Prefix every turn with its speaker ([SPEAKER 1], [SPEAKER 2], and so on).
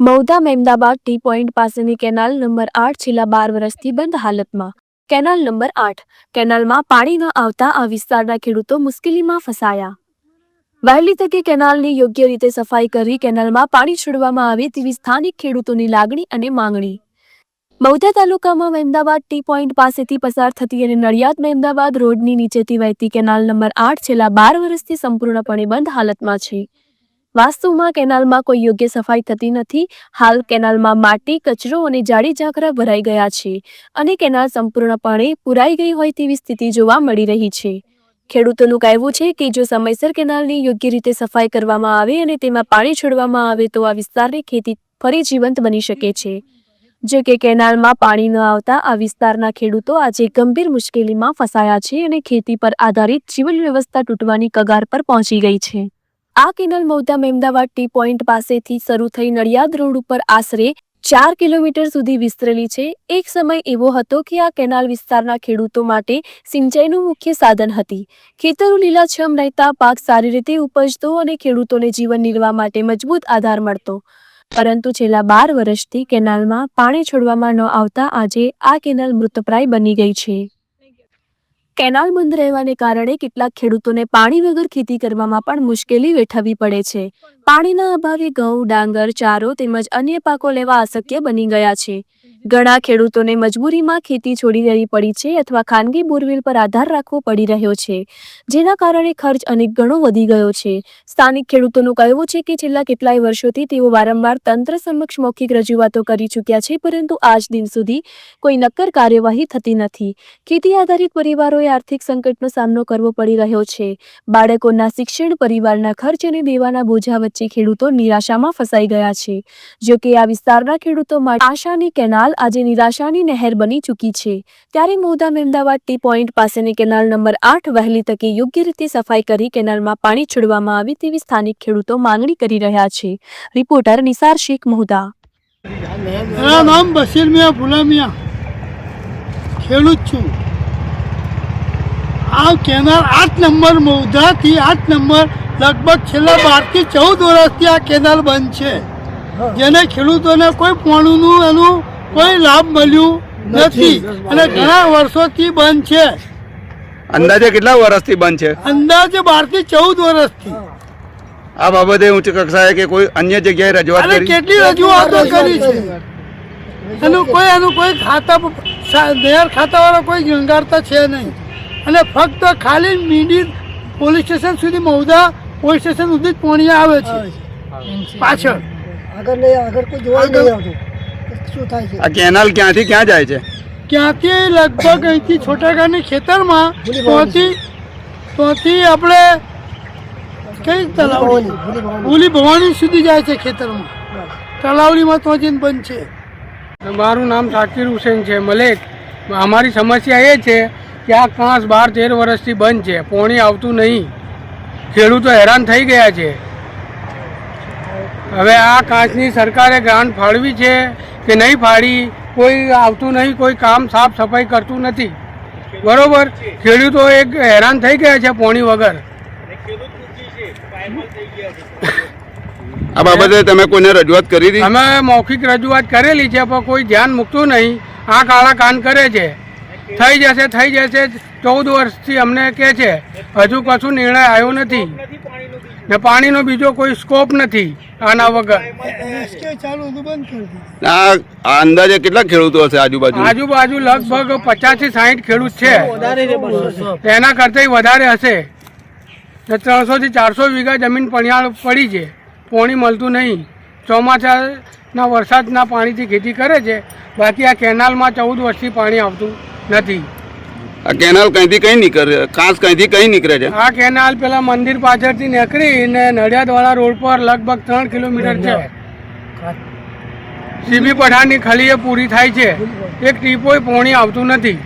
[SPEAKER 1] Mauda Mehmedabad T point પાસેની canal number આઠ છેલ્લા બાર વર્ષથી બંધ હાલતમાં. કેનાલ નંબર આઠ. કેનાલમાં પાણી ન આવતા આ વિસ્તારના ખેડૂતો મુશ્કેલીમાં ફસાયા. વહેલી તકે કેનાલની યોગ્ય રીતે સફાઈ કરી કેનાલમાં પાણી છોડવામાં આવે તેવી સ્થાનિક ખેડૂતોની લાગણી અને માંગણી. મૌદા તાલુકામાં મહેમદાબાદ ટી પોઈન્ટ પાસેથી પસાર થતી અને નડિયાદ મહેમદાબાદ રોડની નીચેથી વહેતી કેનાલ નંબર આઠ છેલ્લા બાર વર્ષથી સંપૂર્ણપણે બંધ હાલતમાં છે. વાસ્તવમાં કેનાલમાં કોઈ યોગ્ય સફાઈ થતી નથી. હાલ કેનાલમાં માટી, કચરો અને જાડી ઝાંખરા ભરાઈ ગયા છે અને કેનાલ સંપૂર્ણપણે પુરાઈ ગઈ હોય તેવી સ્થિતિ જોવા મળી રહી છે. ખેડૂતોનું કહેવું છે કે જો સમયસર કેનાલની યોગ્ય રીતે સફાઈ કરવામાં આવે અને તેમાં પાણી છોડવામાં આવે તો આ વિસ્તારની ખેતી ફરી જીવંત બની શકે છે. જો કે કેનાલમાં પાણી ન આવતા આ વિસ્તારના ખેડૂતો આજે ગંભીર મુશ્કેલીમાં ફસાયા છે અને ખેતી પર આધારિત જીવન વ્યવસ્થા તૂટવાની કગાર પર પહોંચી ગઈ છે. આ canal Mahudha Ahmedabad T point પાસેથી શરૂ થઈ નડિયાદ રોડ ઉપર આશરે ચાર કિલોમીટર સુધી વિસ્તરેલી છે. એક સમય એવો હતો કે આ કેનાલ વિસ્તારના ખેડૂતો માટે સિંચાઈનું મુખ્ય સાધન હતી. ખેતરો લીલાછમ રહેતા, પાક સારી રીતે ઉપજતો અને ખેડૂતોને જીવન નિર્વાહ માટે મજબૂત આધાર મળતો. પરંતુ છેલ્લા બાર વર્ષથી કેનાલમાં પાણી છોડવામાં ન આવતા આજે આ કેનાલ મૃતપ્રાય બની ગઈ છે. કેનાલ બંધ રહેવાને કારણે કેટલાક ખેડૂતોને પાણી વગર ખેતી કરવામાં પણ મુશ્કેલી વેઠવવી પડે છે. પાણીના અભાવે ઘઉં, ડાંગર, ચારો તેમજ અન્ય પાકો લેવા અશક્ય બની ગયા છે. ઘણા ખેડૂતોને મજબૂરીમાં ખેતી છોડી દેવી પડી છે અથવા ખાનગી બોરવેલ પર આધાર રાખવો પડી રહ્યો છે, જેના કારણે ખર્ચ અનેક ગણો વધી ગયો છે. સ્થાનિક ખેડૂતોનું કહેવું છે કે છેલ્લા કેટલાય વર્ષોથી તેઓ વારંવાર તંત્ર સમક્ષ મૌખિક રજૂઆતો કરી ચૂક્યા છે, પરંતુ આજ દિન સુધી કોઈ નક્કર કાર્યવાહી થતી નથી. ખેતી આધારિત પરિવારોએ આર્થિક સંકટનો સામનો કરવો પડી રહ્યો છે. બાળકોના શિક્ષણ, પરિવારના ખર્ચ અને દેવાના બોજા વચ્ચે ખેડૂતો નિરાશામાં ફસાઈ ગયા છે. જોકે આ વિસ્તારના ખેડૂતો માટે આશાની કેનાલ આજે નિરાશાની નહેર બની ચૂકી છે. ત્યારે મોદા અમદાવાદ ટી પોઈન્ટ પાસેની કેનાલ નંબર આઠ વહેલી તકે યોગ્ય રીતે સફાઈ કરી કેનાલમાં પાણી છોડવામાં આવે તેવી સ્થાનિક ખેડૂતો માંગણી કરી રહ્યા છે. રિપોર્ટર નિસાર શેખ મોહદા.
[SPEAKER 2] મારા નામ બશીર મિયા ભુલા મિયા ખેડૂત છું. આ કેનાલ આઠ નંબર મૌધાથી આઠ નંબર લગભગ છેલ્લા બારથી ચૌદ વર્ષથી આ કેનાલ બંધ છે. જેને ખેડૂતોને કોઈ પાણીનું એનું કોઈ લાભ મળ્યું નથી. અને ઘણા વર્ષોથી બંધ છે.
[SPEAKER 3] અંદાજે કેટલા વર્ષથી બંધ છે?
[SPEAKER 2] અંદાજે બારથી ચૌદ વર્ષથી.
[SPEAKER 3] આ બાબતે ઉચ્ચ કક્ષાએ કે કોઈ અન્ય જગ્યાએ રજૂઆત કરી?
[SPEAKER 2] કેટલી રજૂઆતો કરી છે? એનું કોઈ એનું કોઈ ખાતા નહેર ખાતાવાળા કોઈ ગંગારતા છે નહીં. અને ફક્ત ખાલી મીડી પોલીસ સ્ટેશન સુધી મૌદા પોલીસ સ્ટેશન સુધી જ પોણી આવે છે. પાછળ.
[SPEAKER 4] આગળ નહીં આગળ કોઈ જોવા નહીં આવતું. શું થાય છે?
[SPEAKER 3] આ કેનાલ ક્યાંથી ક્યાં જાય છે?
[SPEAKER 2] ક્યાંથી લગભગ અહીંથી છોટાગાની ખેતરમાં ત્યાંથી ત્યાંથી આપણે કઈ તલાવડી?
[SPEAKER 4] ભૂલી ભવાની.
[SPEAKER 2] સુધી જાય છે ખેતરમાં. તલાવડીમાં તો જઈને બંધ છે.
[SPEAKER 5] મારું નામ શાકિર હુસેન છે મલેક. અમારી સમસ્યા એ છે કે આ કાંસ બાર તેર વર્ષથી બંધ છે પોણી આવતું નહીં. ખેડૂતો હેરાન થઈ ગયા છે. હવે આ કાંસની સરકારે ગ્રાન્ટ ફાળવી છે. કે નહીં ફાળી કોઈ આવતું નહીં કોઈ કામ સાફ સફાઈ કરતું નથી. બરોબર? ખેડૂતો એક હેરાન થઈ ગયા છે પોણી વગર.
[SPEAKER 3] આ બાબતે તમે કોઈને રજૂઆત કરી હતી?
[SPEAKER 5] અમે મૌખિક રજૂઆત કરેલી છે પણ કોઈ ધ્યાન મૂકતું નહીં. આ કાળા કાન કરે છે. થઈ જશે થઈ જશે ચૌદ વર્ષથી અમને કહે છે. હજુ કશું નિર્ણય આવ્યો નથી. ને પાણીનો બીજો કોઈ સ્કોપ નથી આના વગર.
[SPEAKER 3] આ અંદાજે કેટલા ખેડૂતો હશે આજુબાજુ?
[SPEAKER 5] આજુબાજુ લગભગ પચાસથી સાહીઠ ખેડૂત છે. એના કરતાં વધારે હશે. ને ત્રણસો થી ચારસો વીઘા જમીન પણિયાળ પડી છે. પોણી મળતું નહીં. ચોમાસાના વરસાદના પાણીથી ખેતી કરે છે. બાકી આ કેનાલમાં ચૌદ વર્ષથી પાણી આવતું નથી.
[SPEAKER 3] આ કેનાલ કઈથી કઈ નીકળે ખાસ કઈથી કઈ નીકળે છે?
[SPEAKER 5] આ કેનાલ પેલા મંદિર પાછળથી નીકળીને નડિયાદવાળા રોડ પર લગભગ ત્રણ કિલોમીટર છે. સીબી પઠાણની ખલીએ પૂરી થાય છે. એક ટીપોય પોણી આવતું નથી.